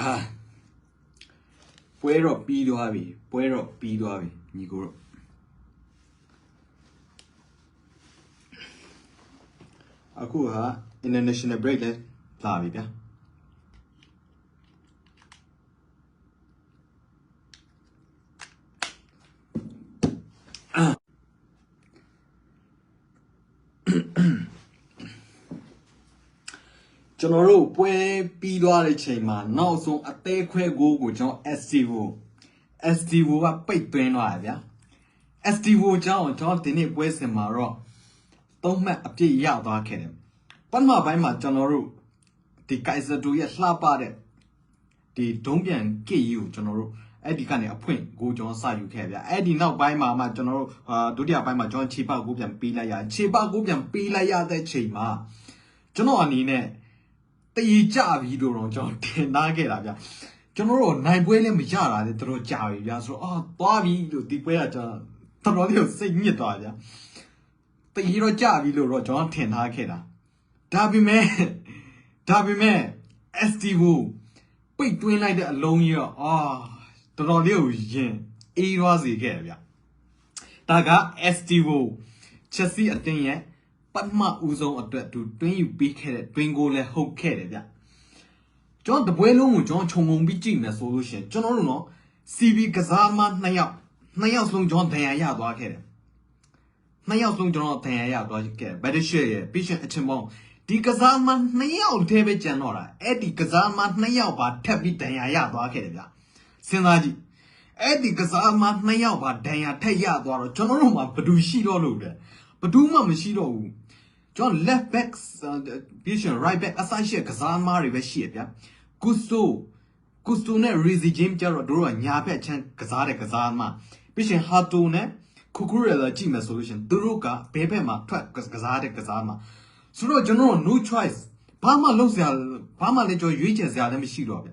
အာပွဲတော့ပြီးသွားပြီပွဲတော့ပြီးသွားပြီညီကိုတို့အခုဟာ international break လဲလာပြီဗျာ ကျွန်တော်တို့ပွဲပြီးသွားတဲ့ချိန်မှာနောက်ဆုံးအသေးခွဲကိုကိုကျွန်တော် STVO STVO ကပိတ်သွင်းသွားတယ်ဗျာ STVO ကြောင့်ကျွန်တော်ဒီနေ့ပွဲစဉ်မှာတော့သုံးမှတ်အပြည့်ရသွားခဲ့တယ်ပထမပိုင်းမှာကျွန်တော်တို့ဒီ Kaiser 2ရဲ့လှပတဲ့ဒီဒုံးပြန်ကစ်ကြီးကိုကျွန်တော်တို့အဲ့ဒီကနေအဖွင့်ကိုကျွန်တော်စယူခဲ့ဗျာအဲ့ဒီနောက်ပိုင်းမှာမှကျွန်တော်တို့အာဒုတိယပိုင်းမှာကျွန်တော်ခြေပကိုပြန်ပေးလိုက်ရခြေပကိုပြန်ပေးလိုက်ရတဲ့ချိန်မှာကျွန်တော်အနေနဲ့ တည်ကြပြီလို့တော့ကျွန်တော်တင်သားခဲ့တာဗျာကျွန်တော်တို့နိုင်ပွဲလည်းမရတာလေတော်တော်ကြာပြီဗျာဆိုတော့အာသွားပြီလို့ဒီပွဲကကျွန်တော်တော်တော်လေးစိတ်ညစ်သွားဗျာတည်တော့ကြပြီလို့တော့ကျွန်တော်ထင်ထားခဲ့တာဒါပေမဲ့ဒါပေမဲ့ STVO ပိတ်တွင်းလိုက်တဲ့အလုံးကြီးတော့အာတော်တော်လေးကိုရင်အေးရွားစေခဲ့တယ်ဗျဒါက STVO ချက်စီအတင်းရဲ့ ပတ်မဦးဆုံးအတွက်သူတွင်းယူပေးခဲ့တဲ့တွင်းကိုလည်းဟုတ်ခဲ့တယ်ဗျကျွန်တော်တပွဲလုံးကိုကျွန်တော်ခြုံငုံပြီးကြည့်မယ်ဆိုလို့ရှိရင်ကျွန်တော်တို့နော် CB ကစားမနှစ်ယောက်နှစ်ယောက်စလုံးကျွန်တော်ဒဏ်ရာရသွားခဲ့တယ်နှစ်ယောက်စလုံးကျွန်တော်ဒဏ်ရာရသွားခဲ့တယ် Battleship ရဲ့ Patient အချင်းပေါင်းဒီကစားမနှစ်ယောက်တည်းပဲကြံတော့တာအဲ့ဒီကစားမနှစ်ယောက်ပါထပ်ပြီးဒဏ်ရာရသွားခဲ့တယ်ဗျစဉ်းစားကြည့်အဲ့ဒီကစားမနှစ်ယောက်ပါဒဏ်ရာထက်ရသွားတော့ကျွန်တော်တို့မှာဘယ်သူရှိတော့လို့လဲ ဘယ်သူမှမရှိတော့ဘူးကျွန်တော် left back position right back အဆိုင်ရှိကစားမတွေပဲရှိရဗျကုစတိုကုစတိုနဲ့ Rizzy James ကျတော့တို့ကညာဘက်ချမ်းကစားတဲ့ကစားမပြီးရှင်ဟာတိုနဲ့ခုခုရလာကြည့်မယ်ဆိုလို့ရှင်သူတို့ကဘဲဘက်မှာထွက်ကစားတဲ့ကစားမဆိုတော့ကျွန်တော် no choice ဘာမှလုပ်စရာဘာမှလည်းကျွန်တော်ရွေးချယ်စရာလည်းမရှိတော့ဗျ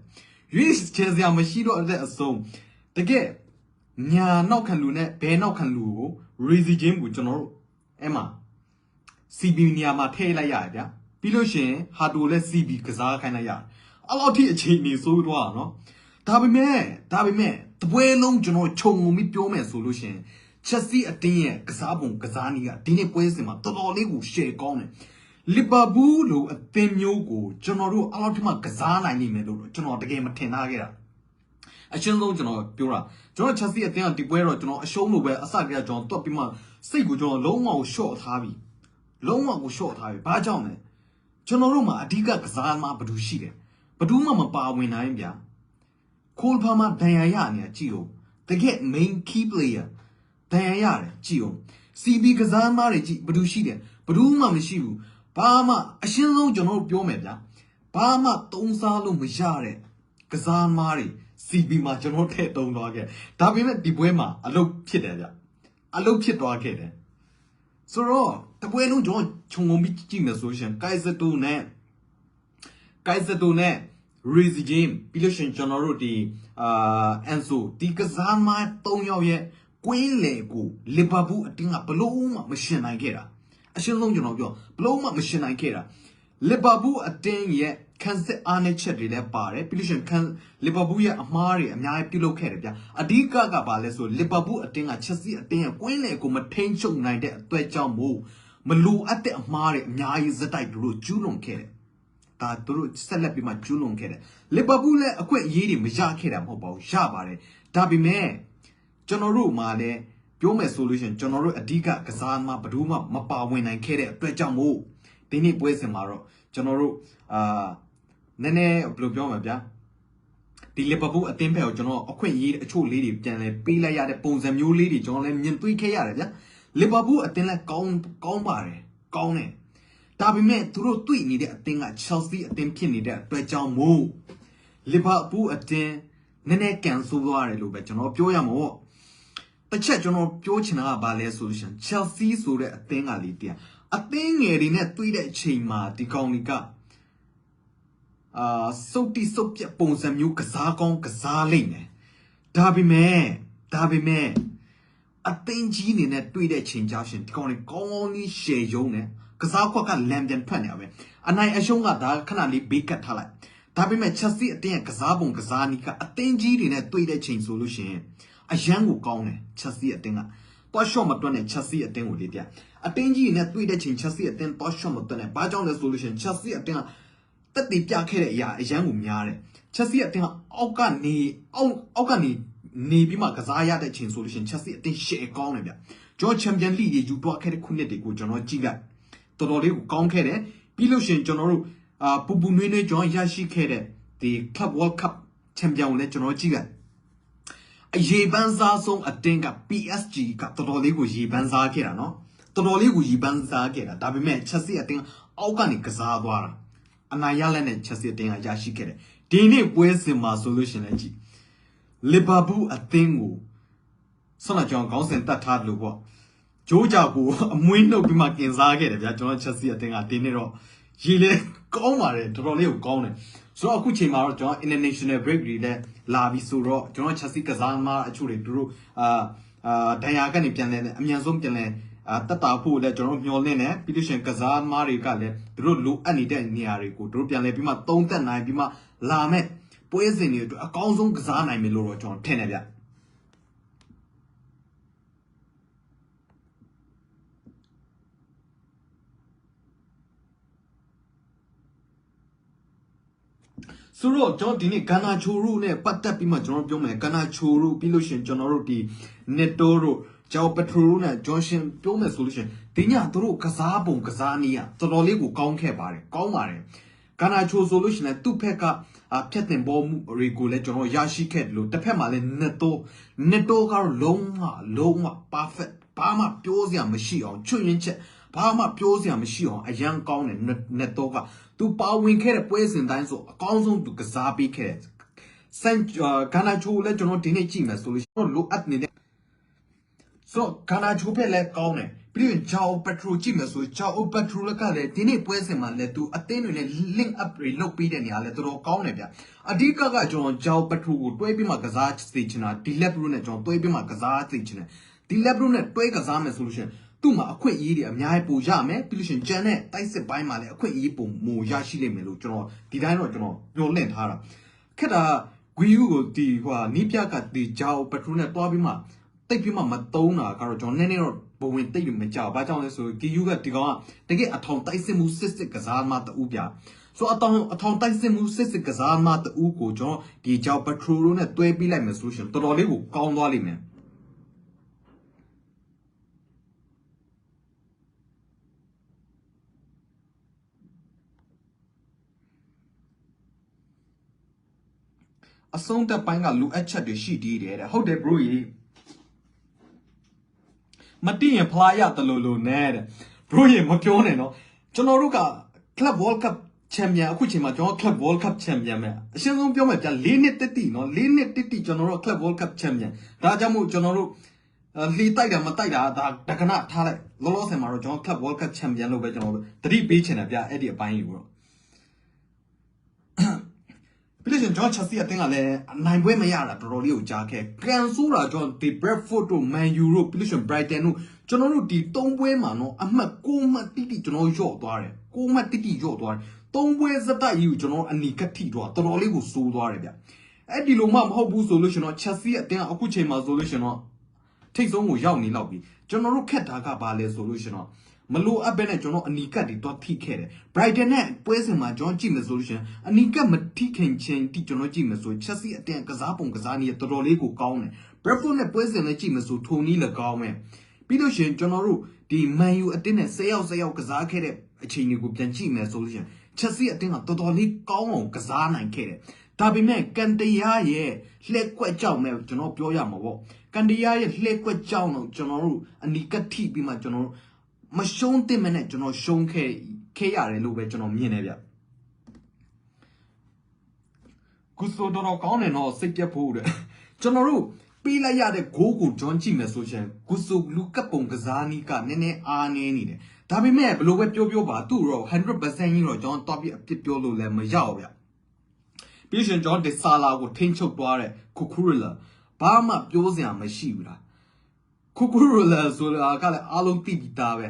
ရွေးချယ်စရာမရှိတော့တဲ့အစုံတကယ်ညာနောက်ခံလူနဲ့ဘဲနောက်ခံလူကို Rizzy James ကိုကျွန်တော်တို့ အဲ့မှာ CB နေရာမှာထည့်လိုက်ရတယ်ဗျာပြီးလို့ရှိရင်ဟာတိုလည်း CB ကစားခိုင်းလိုက်ရတယ်အဲ့လောက်ထိအခြေအနေဆိုးတော့နော်ဒါပေမဲ့ဒါပေမဲ့တပွဲလုံးကျွန်တော်ခြုံငုံပြီးပြောမယ်ဆိုလို့ရှိရင်ချက်စီအတင်းရဲ့ကစားပုံကစားနည်းကဒီနေ့ပွဲစဉ်မှာတော်တော်လေးကိုရှယ်ကောင်းတယ်လီဗာပူးလိုအသင်းမျိုးကိုကျွန်တော်တို့အဲ့လောက်ထိမှကစားနိုင်နိုင်မယ်လို့ကျွန်တော်တကယ်မထင်ထားခဲ့တာအရှင်းဆုံးကျွန်တော်ပြောတာကျွန်တော်ချက်စီအတင်းကဒီပွဲတော့ကျွန်တော်အရှုံးလို့ပဲအစကတည်းကကျွန်တော်တွက်ပြီးမှ စိတ်ကိုကျွန်တော်လုံးဝကိုရှော့ထားပြီလုံးဝကိုရှော့ထားပြီဘာကြောင့်လဲကျွန်တော်တို့မှာအဓိကကစားမှဘယ်သူရှိတယ်ဘယ်သူမှမပါဝင်နိုင်ဗျာခိုးဖာမှာဒဏ်ရာရနေတာကြည့်ဦးတကယ် main key player ဒဏ်ရာရတယ်ကြည့်ဦး CB ကစားမားတွေကြည့်ဘယ်သူရှိတယ်ဘယ်သူမှမရှိဘူးဘာမှအရှင်းဆုံးကျွန်တော်တို့ပြောမယ်ဗျာဘာမှသုံးစားလို့မရတဲ့ကစားမားတွေ CB မှာကျွန်တော်ထည့်သုံးသွားခဲ့ဒါပေမဲ့ဒီပွဲမှာအလုပ်ဖြစ်တယ်ဗျ အလုပ်ဖြစ်သွားခဲ့တယ်ဆိုတော့တပွဲလုံးကျွန်တော်ခြုံငုံပြီးကြည့်မယ်ဆိုရှင်ကိုက်ဇတိုနဲ့ကိုက်ဇတိုနဲ့ Rizzy Game ပြီးလို့ရှိရင်ကျွန်တော်တို့ဒီအာအန်ဆိုဒီကစားမ၃ယောက်ရဲ့ကွင်းလေကိုလီဗာပူးအတင်းကဘလို့မှမရှင်နိုင်ခဲ့တာအရှင်းဆုံးကျွန်တော်ပြောဘလို့မှမရှင်နိုင်ခဲ့တာလီဗာပူးအတင်းရဲ့ ခံစစ်အားနဲ့ချက်တွေလည်းပါတယ်ပြီးလို့ရှိရင်ခံလီဗာပူးရဲ့အမားတွေအများကြီးပြုလုပ်ခဲ့တယ်ဗျအဓိကကပါလဲဆိုလီဗာပူးအတင်းကချက်စီအတင်းရဲ့ကွင်းလေကိုမထိန်ချုပ်နိုင်တဲ့အတွက်ကြောင့်မို့မလိုအပ်တဲ့အမားတွေအများကြီးဇက်တိုက်တို့ကျူးလွန်ခဲ့တယ်ဒါသူတို့ဆက်လက်ပြီးမှကျူးလွန်ခဲ့တယ်လီဗာပူးလည်းအခွင့်အရေးတွေမရခဲ့တာမဟုတ်ပါဘူးရပါတယ်ဒါပေမဲ့ကျွန်တော်တို့မှလည်းပြောမယ်ဆိုလို့ရှိရင်ကျွန်တော်တို့အဓိကကစားမှဘယ်သူမှမပါဝင်နိုင်ခဲ့တဲ့အတွက်ကြောင့်မို့ဒီနေ့ပွဲစဉ်မှာတော့ကျွန်တော်တို့အာ နည်းနည်းဘယ်လိုပြောမလဲဗျာဒီလီဗာပူးအသင်းဘက်ကိုကျွန်တော်အခွင့်အရေးအချို့လေးတွေပြန်လဲပေးလိုက်ရတဲ့ပုံစံမျိုးလေးတွေကျွန်တော်လည်းမြင်တွေ့ခဲ့ရတယ်ဗျာလီဗာပူးအသင်းလည်းကောင်းကောင်းပါတယ်ကောင်းတယ်ဒါပေမဲ့သူတို့တွေ့နေတဲ့အသင်းက Chelsea အသင်းဖြစ်နေတဲ့အတွက်ကြောင့်မို့လီဗာပူးအသင်းနည်းနည်းကန်ဆိုးသွားတယ်လို့ပဲကျွန်တော်ပြောရမှာပေါ့တစ်ချက်ကျွန်တော်ပြောချင်တာကဘာလဲဆိုလို့ရှိရင် Chelsea ဆိုတဲ့အသင်းကလေးတရားအသင်းငယ်တွေနဲ့တွေ့တဲ့အချိန်မှာဒီကောင်တွေက အာစုတ်တိစုတ်ပြက်ပုံစံမျိုးကစားကောင်းကစားလိမ့်မယ်ဒါပေမဲ့ဒါပေမဲ့အသင်းကြီးနေနဲ့တွေ့တဲ့ချိန်ကြရှင်ဒီကောင်တွေကောင်းကောင်းကြီးရှယ်ယုံနေကစားခွက်ကလမ်ပြန်ဖတ်နေရပဲအနိုင်အရှုံးကဒါခဏလေးဘေးကတ်ထားလိုက်ဒါပေမဲ့ချက်စီအတင်းရဲ့ကစားပုံကစားနည်းကအတင်းကြီးတွေနဲ့တွေ့တဲ့ချိန်ဆိုလို့ရှိရင်အရန်ကိုကောင်းတယ်ချက်စီအတင်းကတော့ shot မတွက်နဲ့ချက်စီအတင်းကိုလေးပြအတင်းကြီးတွေနဲ့တွေ့တဲ့ချိန်ချက်စီအတင်းတော့ shot မတွက်နဲ့ဘာကြောင့်လဲဆိုလို့ရှိရင်ချက်စီအတင်းက တက်သေးပြခဲ့တဲ့အရာအရန်ကိုများတယ်ချက်စီအတင်းအောက်ကနေအောက်အောက်ကနေနေပြီးမှကစားရတဲ့ချိန်ဆိုလို့ရှင်ချက်စီအတင်းရှယ်ကောင်းတယ်ဗျကျွန်တော်ချန်ပီယံလိရေယူတော့ခဲ့တဲ့ခုနှစ်တွေကိုကျွန်တော်ကြည့်လိုက်တော်တော်လေးကိုကောင်းခဲ့တယ်ပြီးလို့ရှင်ကျွန်တော်တို့အာပူပူနွေးနွေးကျွန်တော်ရရှိခဲ့တဲ့ဒီ Club World Cup ချန်ပီယံကိုလည်းကျွန်တော်ကြည့်လိုက်အရေပန်းစားဆုံးအတင်းက PSG ကတော်တော်လေးကိုရေပန်းစားခဲ့တာနော်တော်တော်လေးကိုရေပန်းစားခဲ့တာဒါပေမဲ့ချက်စီအတင်းအောက်ကနေကစားသွားတာ အနိုင်ရလက်နဲ့ချက်စီအတင်းကရရှိခဲ့တယ်ဒီနေ့ပွဲစဉ်မှာဆိုလို့ရှိရင်လည်းကြည့်လီဗာပူးအသင်းကိုဆွမ်းနာကြောင်ခေါင်းစဉ်တတ်ထားတယ်လို့ပေါ့ဂျိုးကြကိုအမွေးနှုတ်ပြီးမှကင်စားခဲ့တယ်ဗျာကျွန်တော်ချက်စီအသင်းကဒီနေ့တော့ရေလေကောင်းပါတယ်တော်တော်လေးကိုကောင်းတယ်ဆိုတော့အခုချိန်မှာတော့ကျွန်တော် international break တွေလည်းလာပြီဆိုတော့ကျွန်တော်ချက်စီကစားသမားအချို့တွေသူတို့အာအာဒဏ်ရာကနေပြန်လဲအမြန်ဆုံးပြန်လဲအာ တက်တာဖို့လည်းကျွန်တော်မျှော်လင့်တယ်ပြီးလို့ရှိရင်ကစားသမားတွေကလည်းသူတို့လိုအပ်နေတဲ့နေရာတွေကိုသူတို့ပြန်လဲပြီးမှသုံးသက်နိုင်ပြီးမှလာမဲ့ပွဲစဉ်တွေအတွက်အကောင်းဆုံးကစားနိုင်မယ်လို့တော့ကျွန်တော်ထင်တယ်ဗျဆိုတော့ကျွန်တော်ဒီနေ့ဂန္နာချိုရုနဲ့ပတ်သက်ပြီးမှကျွန်တော်ပြောမယ်ဂန္နာချိုရုပြီးလို့ရှိရင်ကျွန်တော်တို့ဒီနက်တိုတို့ ဂျော်ပထရိုနဲ့ဂျွန်ရှင်ပြောမယ်ဆိုလို့ရှိရင်ဒီညသူတို့ကစားပုံကစားနည်းอ่ะတော်တော်လေးကိုကောင်းခဲ့ပါတယ်ကောင်းပါတယ်ဂန္နာချိုဆိုလို့ရှိရင်သူ့ဖက်ကဖြတ်တင်ပေါ်မှုတွေကိုလည်းကျွန်တော်ရရှိခဲ့တယ်လို့တစ်ဖက်မှာလည်းနက်တိုနက်တိုကတော့လုံးဝလုံးဝ perfect ဘာမှပြောစရာမရှိအောင်ချွတ်ရင်ချက်ဘာမှပြောစရာမရှိအောင်အရန်ကောင်းတယ်နက်တိုကသူပါဝင်ခဲ့တဲ့ပွဲစဉ်တိုင်းဆိုအကောင်းဆုံးသူကစားပေးခဲ့တယ်စန်ဂါနာချိုလည်းကျွန်တော်ဒီနေ့ကြည့်မယ်ဆိုလို့ရှိရင်လိုအပ်နေတဲ့ ဆိုတော့ဂါနာချိုဖက်လည်းကောင်းတယ်ပြီးရင်ဂျာအိုပက်ထရိုကြည့်မယ်ဆိုဂျာအိုပက်ထရိုလည်းကလည်းဒီနေ့ပွဲစဉ်မှာလည်းသူအသင်းတွေနဲ့ link up တွေလုပ်ပေးတဲ့နေရာလည်းတော်တော်ကောင်းတယ်ဗျအဓိကကကျွန်တော်ဂျာအိုပက်ထရိုကိုတွဲပြီးမှကစားစေချင်တာဒီလက်ဘရိုနဲ့ကျွန်တော်တွဲပြီးမှကစားစေချင်တယ်ဒီလက်ဘရိုနဲ့တွဲကစားမယ်ဆိုလို့ရှိရင်သူ့မှာအခွင့်အရေးတွေအများကြီးပိုရမယ်ပြီးလို့ရှိရင်ဂျန်နဲ့တိုက်စစ်ပိုင်းမှာလည်းအခွင့်အရေးပုံမိုရရှိလိမ့်မယ်လို့ကျွန်တော်ဒီတိုင်းတော့ကျွန်တော်ညှော်လင့်ထားတာခက်တာဂွီယူကိုဒီဟိုနီးပြကဒီဂျာအိုပက်ထရိုနဲ့တွားပြီးမှ တိတ်ပြီးမှမတုံးတာကတော့ကျွန်တော်နည်းနည်းတော့ဘဝင်တိတ်လို့မကြောက်ဘာကြောင့်လဲဆိုကီယူကဒီကောင်ကတကယ်အထောင်တိုက်စစ်မှုစစ်စစ်ကစားမှတူပြဆိုအတောင်အထောင်တိုက်စစ်မှုစစ်စစ်ကစားမှတူကိုကျွန်တော်ဒီဂျာပထရိုနဲ့တွဲပြီးလိုက်မယ်ဆိုရှင်တော်တော်လေးကိုကောင်းသွားလိမ့်မယ်အဆုံးတက်ပိုင်းကလိုအပ်ချက်တွေရှိသေးတယ်တဲ့ဟုတ်တယ် bro ကြီး မတိရင်ဖလားရတလို့လို့နဲ့တဲ့ bro ရေမပြောနဲ့နော်ကျွန်တော်တို့က Club World Cup ချန်ပီယံအခုချိန်မှာကျွန်တော် Club World Cup ချန်ပီယံပဲအရှင်းဆုံးပြောမယ်ဗျ၄နှစ်တက်တီနော်၄နှစ်တက်တီကျွန်တော်တို့ Club World Cup ချန်ပီယံဒါကြောင့်မို့ကျွန်တော်တို့လီတိုက်တာမတိုက်တာဒါတက္ကနာထားလိုက်လောလောဆယ်မှာတော့ကျွန်တော် Club World Cup ချန်ပီယံလို့ပဲကျွန်တော်တတိပေးချင်တယ်ဗျအဲ့ဒီအပိုင်းကြီးကိုတော့ ပြီးလို့ရှိရင်ကျွန်တော်ချက်စီအတင်းကလည်းနိုင်ပွဲမရတာတော်တော်လေးကိုကြားခဲ့ကန်ဆိုးတာကျွန်တော်ဒီ Bradford တို့ Man U တို့ပြီးလို့ရှိရင် Brighton တို့ကျွန်တော်တို့ဒီ၃ပွဲမှာနော်အမှတ်၉မှတ်တိတိကျွန်တော်ရော့သွားတယ်၉မှတ်တိတိရော့သွားတယ်၃ပွဲစတိုက်ကြီးကိုကျွန်တော်အနီကထိတော့တော်တော်လေးကိုစိုးသွားတယ်ဗျအဲ့ဒီလိုမှမဟုတ်ဘူးဆိုလို့ရှိရင်တော့ချက်စီအတင်းအခုချိန်မှာဆိုလို့ရှိရင်တော့ထိတ်ဆုံးကိုရောက်နေလောက်ပြီကျွန်တော်တို့ခက်တာကဘာလဲဆိုလို့ရှိရင်တော့ မလိုအပ်ပဲနဲ့ကျွန်တော်အနီကတ်တွေတော့ထိခဲ့တယ် Brighton နဲ့ပွဲစဉ်မှာကျွန်တော်ကြည့်မယ်ဆိုလို့ရှိရင်အနီကတ်မထိခင်ချင်းတိကျွန်တော်ကြည့်မယ်ဆို Chelsea အတင်းကစားပုံကစားနည်းတော်တော်လေးကိုကောင်းတယ် Brentford နဲ့ပွဲစဉ်နဲ့ကြည့်မယ်ဆိုထိုနီးလည်းကောင်းမယ်ပြီးလို့ရှိရင်ကျွန်တော်တို့ဒီ Man U အတင်းနဲ့10ယောက်10ယောက်ကစားခဲ့တဲ့အချိန်တွေကိုပြန်ကြည့်မယ်ဆိုလို့ရှိရင် Chelsea အတင်းကတော်တော်လေးကောင်းအောင်ကစားနိုင်ခဲ့တယ်ဒါပေမဲ့ကန်တရာရဲ့လှက်ကွက်ကြောက်မဲ့ကျွန်တော်ပြောရမှာပေါ့ကန်တရာရဲ့လှက်ကွက်ကြောက်တော့ကျွန်တော်တို့အနီကတ်ထိပြီးမှကျွန်တော်တို့ မရှုံးသင့်မနဲ့ကျွန်တော်ရှုံးခဲ့ခဲ့ရတယ်လို့ပဲကျွန်တော်မြင်နေဗျကုဆိုတော်တော်ကောင်းတယ်တော့စိတ်ပြတ်ဖို့တဲ့ကျွန်တော်တို့ပေးလိုက်ရတဲ့ဂိုးကိုဂျွန်ကြည့်မယ်ဆိုရင်ကုဆိုလူကပ်ပုံကစားနီးကနည်းနည်းအားနေနေတယ်ဒါပေမဲ့ဘလို့ပဲပြောပြောပါသူ့တော့100%ကြီးတော့ကျွန်တော်တော့ပြအပြစ်ပြောလို့လည်းမရောက်ဗျပြီးရှင်ကျွန်တော်ဒီဆာလာကိုထိန်းချုပ်သွားတဲ့ကူကူရလာဘာမှပြောစရာမရှိဘူးလား ခုခုရလာဆိုတာကလည်းအားလုံးသိပြီးသားပဲ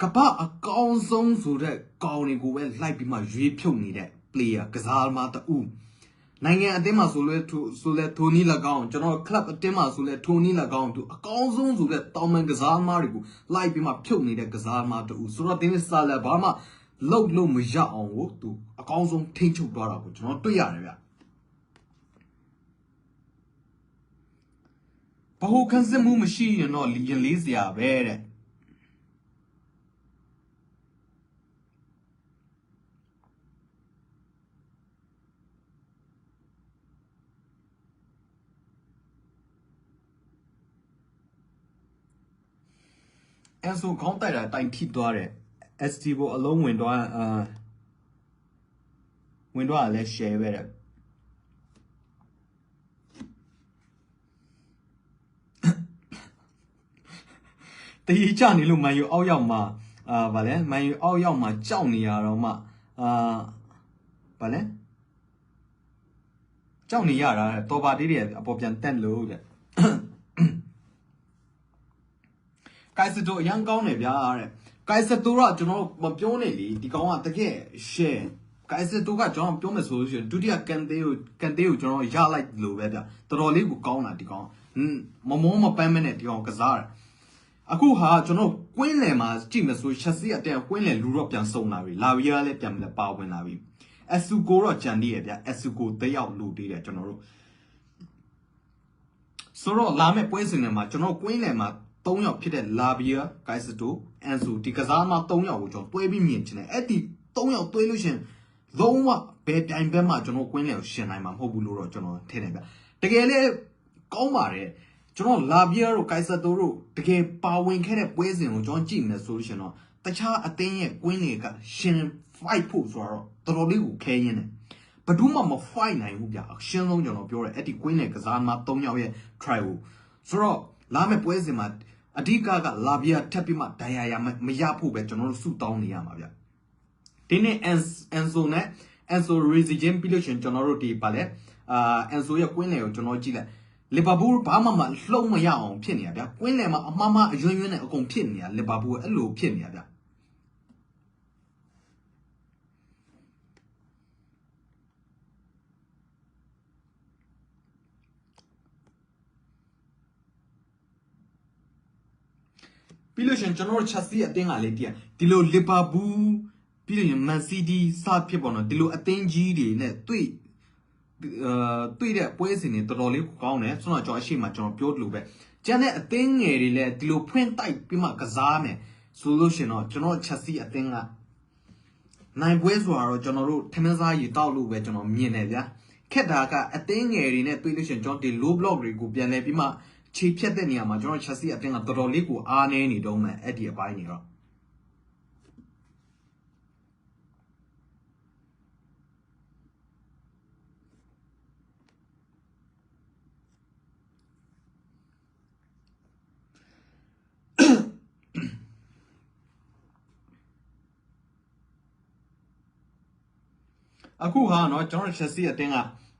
ကပအကောင်းဆုံးဆိုတဲ့ကောင်းတွေကိုပဲလိုက်ပြီးမှရွေးဖြုတ်နေတဲ့ player ကစားသမားတူနိုင်ငံအသင်းမှာဆိုလဲဆိုလဲထိုနီ၎င်းကျွန်တော် club အသင်းမှာဆိုလဲထိုနီ၎င်းသူအကောင်းဆုံးဆိုတဲ့တောင်ပန်ကစားသမားတွေကိုလိုက်ပြီးမှဖြုတ်နေတဲ့ကစားသမားတူဆိုတော့တင်းစာလဲဘာမှလောက်လို့မရအောင်ကိုသူအကောင်းဆုံးထိန်းချုပ်သွားတာကိုကျွန်တော်တွေ့ရတယ်ဗျ ဘာလို့ခန်းစစ်မှုမရှိရင်တော့လီရင်လေးစရာပဲတဲ့အဲဆိုခေါင်းတိုက်တာတိုင်ထိသွားတယ် ST ဘအလုံးဝင်သွားအာဝင်သွားလဲ share ပဲတဲ့ တည်ကြနေလို့မန်ယူအောက်ရောက်မှာအာဗာလဲမန်ယူအောက်ရောက်မှာကြောက်နေရတော့မှအာဗာလဲကြောက်နေရတာတော်ပါသေးတယ်အပေါ်ပြန်တက်လို့တဲ့ကိုက်စတိုအရန်ကောင်းတယ်ဗျာတဲ့ကိုက်စတိုကကျွန်တော်မပြောနေလေဒီကောင်ကတကယ် share ကိုက်စတိုကကျွန်တော်ပြောမယ်ဆိုလို့ရှိရင်ဒုတိယကန်တေးကိုကန်တေးကိုကျွန်တော်ရလိုက်လို့ပဲဗျတော်တော်လေးကိုကောင်းတာဒီကောင်မမောမပန်းမနဲ့ဒီကောင်ကစားတယ် အခုဟာကျွန်တော်ကွင်းလယ်မှာကြည့်မယ်ဆိုချက်စီအတဲကွင်းလယ်လူတော့ပြန်စုံလာပြီလာဗီယာလည်းပြန်လည်းပါဝင်လာပြီအဆူကိုတော့ကြံသေးရဗျအဆူကိုတယောက်လူသေးတယ်ကျွန်တော်တို့ဆိုတော့လာမယ့်ပွဲစဉ်တွေမှာကျွန်တော်ကွင်းလယ်မှာ3ယောက်ဖြစ်တဲ့လာဗီယာဂိုက်စတိုအန်ဆူဒီကစားမ3ယောက်ကိုကျွန်တော်တွဲပြီးမြင်ချင်တယ်အဲ့ဒီ3ယောက်တွဲလို့ရှင်လုံးဝဘယ်ပြိုင်ဘက်မှကျွန်တော်ကွင်းလယ်ကိုရှင်နိုင်မှာမဟုတ်ဘူးလို့တော့ကျွန်တော်ထင်တယ်ဗျတကယ်လေကောင်းပါတယ် ကျွန်တော်လာဗီယာတို့ကိုက်စတိုတို့တကယ်ပါဝင်ခဲ့တဲ့ပွဲစဉ်ကိုကျွန်တော်ကြည့်မယ်ဆိုလို့ရှင်တော့တခြားအသင်းရဲ့ကွင်းတွေကရှင် fight ဖို့ဆိုတော့တော်တော်လေးကိုခဲရင်းတယ်ဘယ်သူမှမ fight နိုင်ဘူးဗျအရှင်းဆုံးကျွန်တော်ပြောတယ်အဲ့ဒီကွင်းနဲ့ကစားသမား၃ယောက်ရဲ့ try ကိုဆိုတော့လာမယ့်ပွဲစဉ်မှာအဓိကကလာဗီယာထပ်ပြီးမှဒိုင်ယာယာမရဖို့ပဲကျွန်တော်တို့စုတောင်းနေရမှာဗျဒီနေ့အန်အန်ဆိုနဲ့အန်ဆိုရီစီဂျင်ပြီးလို့ရှင်ကျွန်တော်တို့ဒီပါလဲအာအန်ဆိုရဲ့ကွင်းလေကိုကျွန်တော်ကြည့်လိုက် လီဗာပူးဘာမှမလှုံ့မရအောင်ဖြစ်နေရဗျကွင်းလေမှာအမှားမှားအယွန်းယွန်းနဲ့အကုန်ဖြစ်နေရလီဗာပူးအဲ့လိုဖြစ်နေရဗျပြီးလို့ရှင်ကျွန်တော်တို့ချက်စီအသင်းကလေးတည်းဒီလိုလီဗာပူးပြီးလို့ရင်မန်စီးတီးစဖြစ်ပေါ်တော့ဒီလိုအသင်းကြီးတွေနဲ့တွေ့ အာတွေ့တဲ့ပွဲစဉ်တွေတော်တော်လေးကောင်းတယ်ဆိုတော့ကျွန်တော်အရှိမကျွန်တော်ပြောလို့ပဲကျန်တဲ့အသင်းငယ်တွေလည်းဒီလိုဖွင့်တိုက်ပြီးမှကစားမယ်ဆိုလို့ရှင်တော့ကျွန်တော်ချက်စီအသင်းကနိုင်ပွဲဆိုတာတော့ကျွန်တော်တို့ထမင်းစားရီတောက်လို့ပဲကျွန်တော်မြင်တယ်ဗျာခက်တာကအသင်းငယ်တွေနဲ့တွေ့လို့ရှင်ကျွန်တော်ဒီ low block တွေကိုပြန်လဲပြီးမှခြေဖြတ်တဲ့နေရာမှာကျွန်တော်ချက်စီအတင်းကတော်တော်လေးကိုအားနေနေတော့မှအဲ့ဒီအပိုင်းနေတော့ အခုဟာနော်ကျွန်တော် Chelsea အတင်းက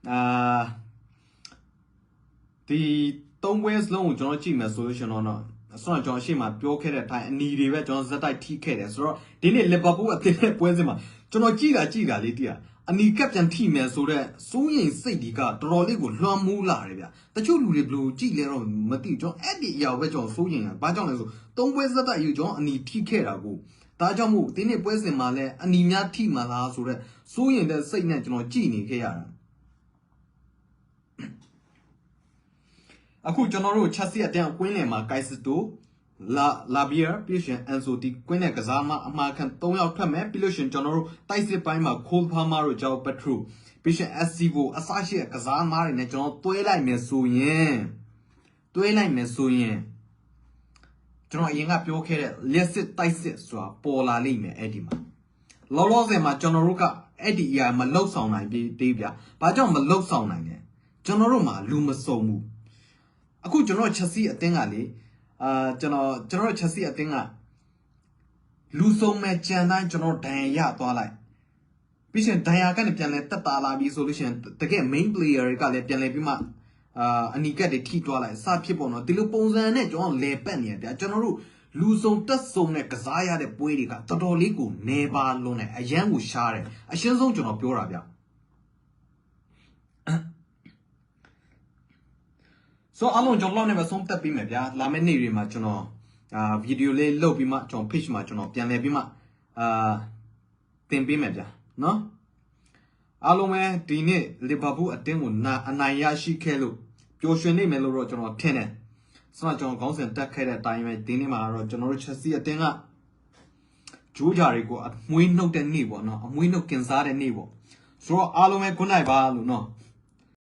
အာဒီ၃ပွဲစလုံးကိုကျွန်တော်ကြည့်မယ်ဆိုလို့ရှင်တော့နော်ဆိုတော့ကျွန်တော်ရှေ့မှာပြောခဲ့တဲ့အတိုင်းအနီတွေပဲကျွန်တော်ဇက်တိုက်ထိခဲ့တယ်ဆိုတော့ဒီနေ့လီဗာပူးအသင်းရဲ့ပွဲစဉ်မှာကျွန်တော်ကြည့်တာကြည့်တာလေးတည်းကအနီကပ်ပြန်ထိမယ်ဆိုတော့စိုးရင်စိတ်ဒီကတော်တော်လေးကိုလွှမ်းမိုးလာတယ်ဗျတချို့လူတွေဘလို့ကြည့်လဲတော့မသိကျွန်တော်အဲ့ဒီအရာပဲကျွန်တော်စိုးရင်ကဘာကြောင့်လဲဆို၃ပွဲဇက်တိုက်ယူကျွန်တော်အနီထိခဲ့တာကို ဒါကြောင့်မို့ဒီနေ့ပွဲစဉ်မှာလဲအနီများထိမှလားဆိုတော့စိုးရင်တဲ့စိတ်နဲ့ကျွန်တော်ကြည့်နေခဲ့ရတာအခုကျွန်တော်တို့ချက်စီအတန်းကွင်းလယ်မှာကိုက်စတိုလာလာဘီယာပြီးရှင်အန်ဆိုတီကွင်းနဲ့ကစားမအမှားခံ၃ယောက်ထွက်မယ်ပြီးလို့ရှင်ကျွန်တော်တို့တိုက်စစ်ပိုင်းမှာခိုးဖားမာတို့ကြောက်ပထရူပြီးရှင် SCVO အစရှိကစားမားတွေနဲ့ကျွန်တော်တွဲလိုက်မယ်ဆိုရင်တွဲလိုက်မယ်ဆိုရင် ကျွန်တော်အရင်ကပြောခဲ့တဲ့လက်စစ်တိုက်စစ်ဆိုတာပေါ်လာလိမ့်မယ်အဲ့ဒီမှာလောလောဆယ်မှာကျွန်တော်တို့ကအဲ့ဒီအရာမလောက်ဆောင်နိုင်ပြီတေးဗျ။ဘာကြောင့်မလောက်ဆောင်နိုင်လဲကျွန်တော်တို့မှာလူမစုံဘူးအခုကျွန်တော်ချက်စီအတင်းကလေအာကျွန်တော်ကျွန်တော်ချက်စီအတင်းကလူဆုံးမဲ့ကြံတိုင်းကျွန်တော်ဒဏ်ရာရသွားလိုက်ပြီးရှင်ဒဏ်ရာကနေပြန်လဲတက်တာလာပြီဆိုလို့ရှိရင်တကယ် main player တွေကလည်းပြန်လဲပြီးမှ အာအနီကတ်တွေထိသွားလိုက်စဖြစ်ပေါ်တော့ဒီလိုပုံစံနဲ့ကျွန်တော်လဲပတ်နေရဗျာကျွန်တော်တို့လူစုံတက်စုံနဲ့ကစားရတဲ့ပွဲတွေကတော်တော်လေးကိုနေပါလွန်းတယ်အရန်ကိုရှားတယ်အရှင်းဆုံးကျွန်တော်ပြောတာဗျဆိုအလုံးကျွန်တော်လည်းပဲဆုံးသက်ပြီးမယ်ဗျာလာမယ့်နေ့တွေမှာကျွန်တော်အာဗီဒီယိုလေးလုတ်ပြီးမှကျွန်တော် page မှာကျွန်တော်ပြန်လည်ပြီးမှအာတင်ပေးမယ်ဗျာနော်အားလုံးပဲဒီနေ့လီဗာပူးအတင်းကိုနာအနိုင်ရရှိခဲ့လို့ ပျော်ရွှင်နေမယ်လို့တော့ကျွန်တော်ထင်တယ်ဆိုတော့ကျွန်တော်ခေါင်းစဉ်တက်ခဲ့တဲ့အတိုင်းပဲဒီနေ့မှာတော့ကျွန်တော်တို့ချက်စီအတင်းကဂျိုးဂျာတွေကိုအမွေးနှုတ်တဲ့နေ့ပေါ့နော်အမွေးနှုတ်ကင်စားတဲ့နေ့ပေါ့ဆိုတော့အားလုံးပဲ good night ပါလို့နော်